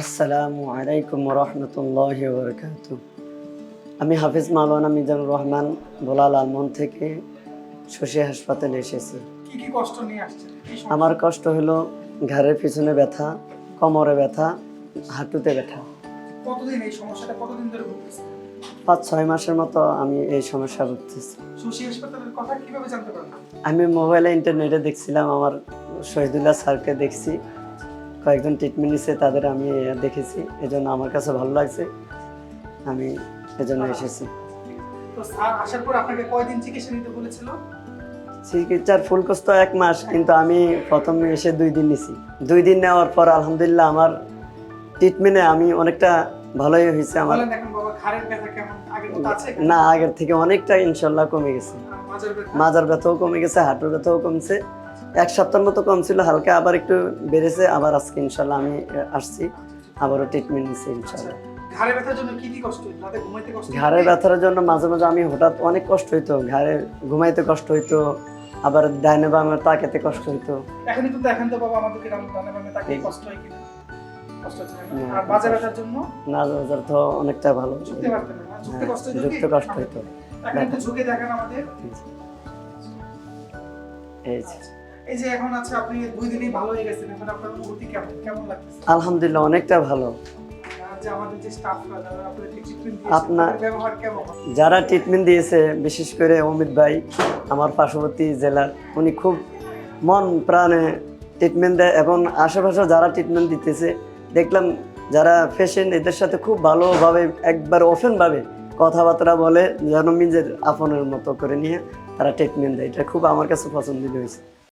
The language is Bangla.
আসসালামু আলাইকুম রহমতুল্লাহ বরকাত আমি হাফিজ মাওলানা মিজানুর রহমান বোলাল আলমন থেকে শশী হাসপাতালে এসেছি? আমার কষ্ট হলো ঘাড়ের পিছনে ব্যথা কোমরে ব্যথা হাঁটুতে ব্যথা। পাঁচ ছয় মাসের মতো আমি এই সমস্যা ভুগতেছি। আমি মোবাইলে ইন্টারনেটে দেখছিলাম আমার শহীদুল্লাহ স্যারকে দেখছি। কয়েকজন ট্রিটমেন্ট নিচ্ছে তাদের আমি দেখেছি এজন্য আমার কাছে ভালো লাগছে। আমি এজন্য এসেছি। তো স্যার আসার পর আপনাকে কয়দিন চিকিৎসা নিতে বলেছিল? চিকিৎসার ফুল তো এক মাস কিন্তু আমি প্রথমে এসে দুই দিন নিছি। দুই দিন নেওয়ার পর আলহামদুলিল্লাহ আমার ট্রিটমেন্টে আমি অনেকটা ভালোই হয়েছে আমার। না আগের থেকে অনেকটা ইনশাল্লাহ কমে গেছে। মাজার ব্যথাও কমে গেছে হাঁটুর ব্যথাও কমছে। এক সপ্তাহের মতো কম ছিল হালকা আবার একটু বেড়েছে আবার আজকে ইনশাল্লাহ আমি আসছি আবারও ট্রিটমেন্ট নিচ্ছি ইনশাল্লাহ। ঘাড়ের ব্যথার জন্য কি কি কষ্ট? রাতে ঘুমাইতে কষ্ট হতো? ব্যথার জন্য মাঝে মাঝে আমি হঠাৎ অনেক কষ্ট হইতো ঘাড়ে ঘুমাইতে কষ্ট হইতো আবার ডাইনে বামে তাকাতে কষ্ট হইতো। এখন একটু দেখেন তো বাবা আমাদেরকে রাম রান্না বান্না কষ্ট হয় কিনা? না না, আর মাজার ব্যথার জন্য? না যার তো অনেকটা ভালো। ঝুঁকতে পারতেন না ঝুঁকতে হ্যাঁ, কষ্ট যুক্ত হইতো। এখন একটু ঝুঁকে দেখেন আমাদের। এই। এই যে এখন আছে আপনি দুই দিনই ভালো হয়ে গেছেন এখন আপনার অনুভূতি কেমন? কেমন লাগতেছে? আলহামদুলিল্লাহ অনেকটা ভালো। যারা ট্রিটমেন্ট আপনার- দিয়েছে যারা ট্রিটমেন্ট দিয়েছে বিশেষ করে অমিত ভাই আমার পার্শ্ববর্তী জেলার উনি খুব মন প্রাণে ট্রিটমেন্ট দেয় এবং আশেপাশে যারা ট্রিটমেন্ট দিতেছে দেখলাম যারা পেশেন্ট এদের সাথে খুব ভালোভাবে একবার ওপেনভাবে কথাবার্তা বলে যেন নিজের আপনের মতো করে নিয়ে তারা ট্রিটমেন্ট দেয়। এটা খুব আমার কাছে পছন্দ হয়েছে।